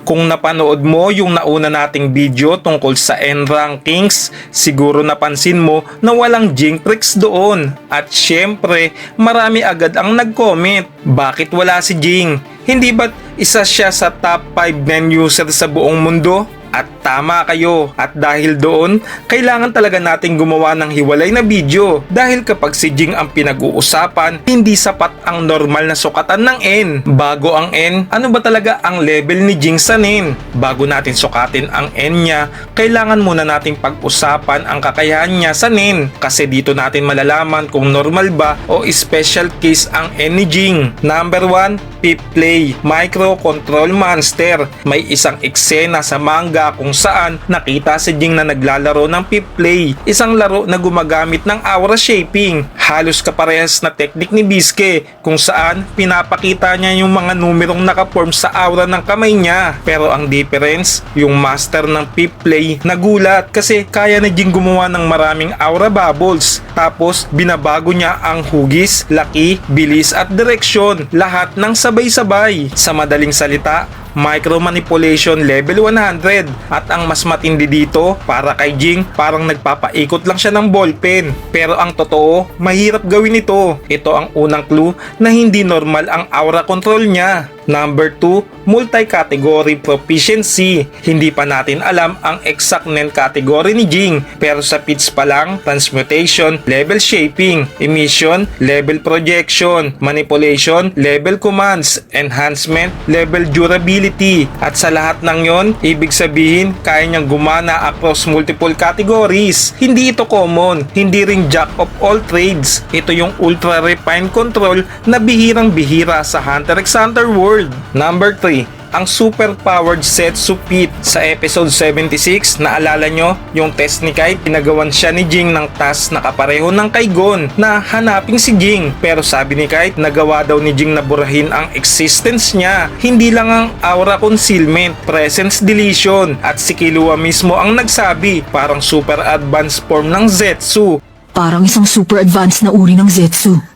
Kung napanood mo yung nauna nating video tungkol sa N rankings, siguro napansin mo na walang tricks doon. At syempre, marami agad ang nag-comment. Bakit wala si Jing? Hindi ba't isa siya sa top 5 men user sa buong mundo? At tama kayo. At dahil doon, kailangan talaga nating gumawa ng hiwalay na video. Dahil kapag si Jing ang pinag-uusapan, hindi sapat ang normal na sukatan ng N. Bago ang N, ano ba talaga ang level ni Jing sa N? Bago natin sukatin ang N niya, kailangan muna nating pag-usapan ang kakayahan niya sa N. Kasi dito natin malalaman kung normal ba o special case ang N ni Jing. Number 1, Pip Play, Micro Control Monster. May isang eksena sa manga kung saan nakita si Jing na naglalaro ng Pip Play, isang laro na gumagamit ng aura shaping. Halos kaparehas na teknik ni Biske kung saan pinapakita niya yung mga numerong nakaform sa aura ng kamay niya. Pero ang difference, yung master ng Pip Play nagulat kasi kaya ni Jing gumawa ng maraming aura bubbles. Tapos binabago niya ang hugis, laki, bilis at direksyon. Lahat ng sabay-sabay. Sa madaling salita, micro manipulation level 100 at ang mas matindi dito para kay Jing parang nagpapaikot lang siya ng ballpen pero ang totoo mahirap gawin ito ito ang unang clue na hindi normal ang aura control niya Number 2, multi-category proficiency. Hindi pa natin alam ang exact nen category ni Jing, pero sa pits pa lang, transmutation, level shaping, emission, level projection, manipulation, level commands, enhancement, level durability. At sa lahat ng yon, ibig sabihin, kaya niyang gumana across multiple categories. Hindi ito common, hindi rin jack of all trades. Ito yung ultra refined control na bihirang bihira sa Hunter x Hunter world. Number 3, ang super-powered Setsu Pit sa episode 76, naalala nyo yung test ni Kai, pinagawan siya ni Jing ng task na kapareho ng kay Gon na hanapin si Jing. Pero sabi ni Kai, nagawa daw ni Jing na burahin ang existence niya. Hindi lang ang aura concealment, presence deletion at si Killua mismo ang nagsabi, parang super advanced form ng Zetsu. Parang isang super advanced na uri ng Zetsu.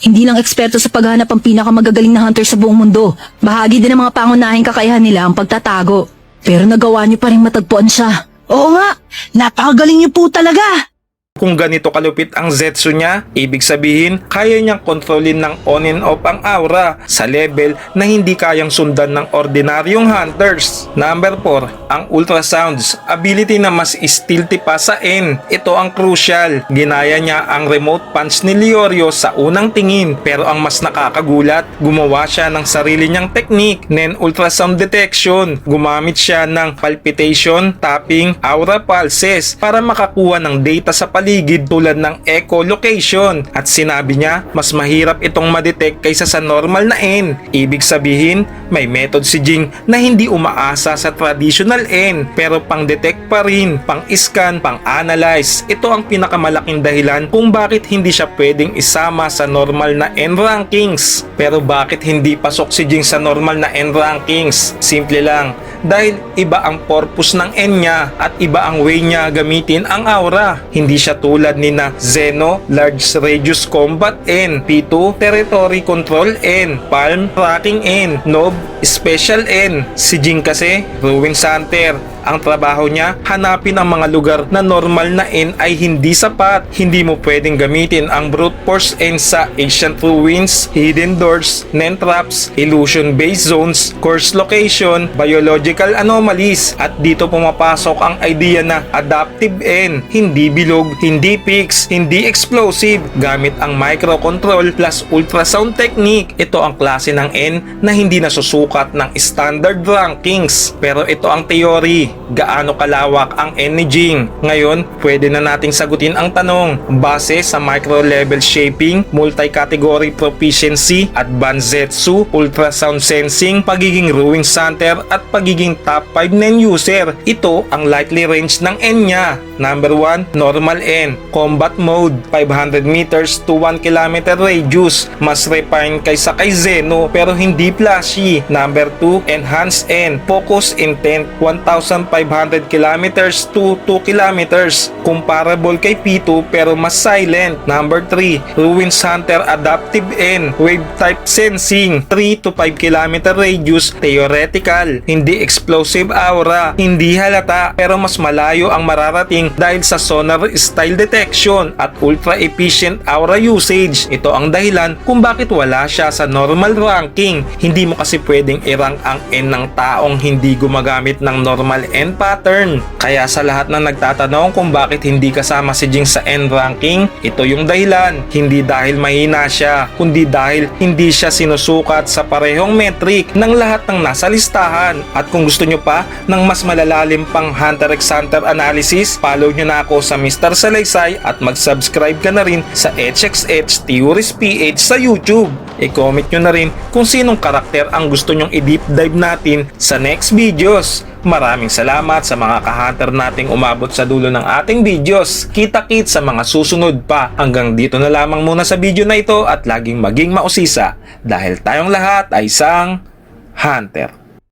Hindi lang eksperto sa paghanap ang pinakamagagaling na hunter sa buong mundo. Bahagi din ng mga pangunahing kakayahan nila ang pagtatago. Pero nagawa niyo pa rin matagpuan siya. Oo nga, napakagaling niyo po talaga. Kung ganito kalupit ang Zetsu niya, ibig sabihin kaya niyang kontrolin ng on and off ang aura sa level na hindi kayang sundan ng ordinaryong hunters. Number 4, ang ultrasounds, ability na mas stealthy pa sa N. Ito ang crucial. Ginaya niya ang remote punch ni Leorio sa unang tingin pero ang mas nakakagulat, gumawa siya ng sarili niyang technique, nen ultrasound detection. Gumamit siya ng palpitation, tapping, aura pulses para makakuha ng data sa paligid tulad ng echolocation at sinabi niya mas mahirap itong madetect kaysa sa normal na N. Ibig sabihin, may method si Jing na hindi umaasa sa traditional N pero pang-detect pa rin, pang-scan, pang-analyze. Ito ang pinakamalaking dahilan kung bakit hindi siya pwedeng isama sa normal na N rankings. Pero bakit hindi pasok si Jing sa normal na N rankings? Simple lang, dahil iba ang purpose ng N niya at iba ang way niya gamitin ang aura. Hindi siya tulad ni na Zeno, Large Radius Combat N, P2, Territory Control N, Palm Tracking N, Nob, Special N. Si Jing kasi, Ruin Hunter. Ang trabaho niya, hanapin ang mga lugar na normal na N ay hindi sapat. Hindi mo pwedeng gamitin ang brute force N sa ancient ruins, hidden doors, nen traps, illusion-based zones, course location, biological anomalies. At dito pumapasok ang idea na adaptive N, hindi bilog, hindi fix, hindi explosive, gamit ang microcontrol plus ultrasound technique. Ito ang klase ng N na hindi nasusukat ng standard rankings. Pero ito ang theory gaano kalawak ang energy. Ngayon, pwede na nating sagutin ang tanong base sa micro level shaping, multi-category proficiency, advanced zetsu, ultrasound sensing, pagiging ruin center at pagiging top 5 nen user. Ito ang likely range ng N niya. Number 1, normal N. Combat mode, 500 meters to 1 km radius. Mas refined kaysa kay Zeno pero hindi flashy. Number 2, enhanced N. Focus intent, 1000 1,500 kilometers to 2 kilometers. Comparable kay P2 pero mas silent. Number 3, Ruins Hunter Adaptive N, Wave Type Sensing, 3 to 5 kilometer radius, theoretical, hindi explosive aura, hindi halata pero mas malayo ang mararating dahil sa sonar style detection at ultra efficient aura usage. Ito ang dahilan kung bakit wala siya sa normal ranking. Hindi mo kasi pwedeng i-rank ang N ng taong hindi gumagamit ng normal N pattern. Kaya sa lahat na nagtatanong kung bakit hindi kasama si Jing sa N ranking, ito yung dahilan. Hindi dahil mahina siya, kundi dahil hindi siya sinusukat sa parehong metric ng lahat ng nasa listahan. At kung gusto nyo pa ng mas malalalim pang Hunter x Hunter analysis, follow nyo na ako sa Mr. Salaysay at mag-subscribe ka na rin sa HXH Theories PH sa YouTube. I-comment nyo na rin kung sinong karakter ang gusto nyong i-deep dive natin sa next videos. Maraming salamat sa mga ka-hunter nating umabot sa dulo ng ating videos. Kita-kit sa mga susunod pa. Hanggang dito na lamang muna sa video na ito at laging maging mausisa dahil tayong lahat ay isang hunter.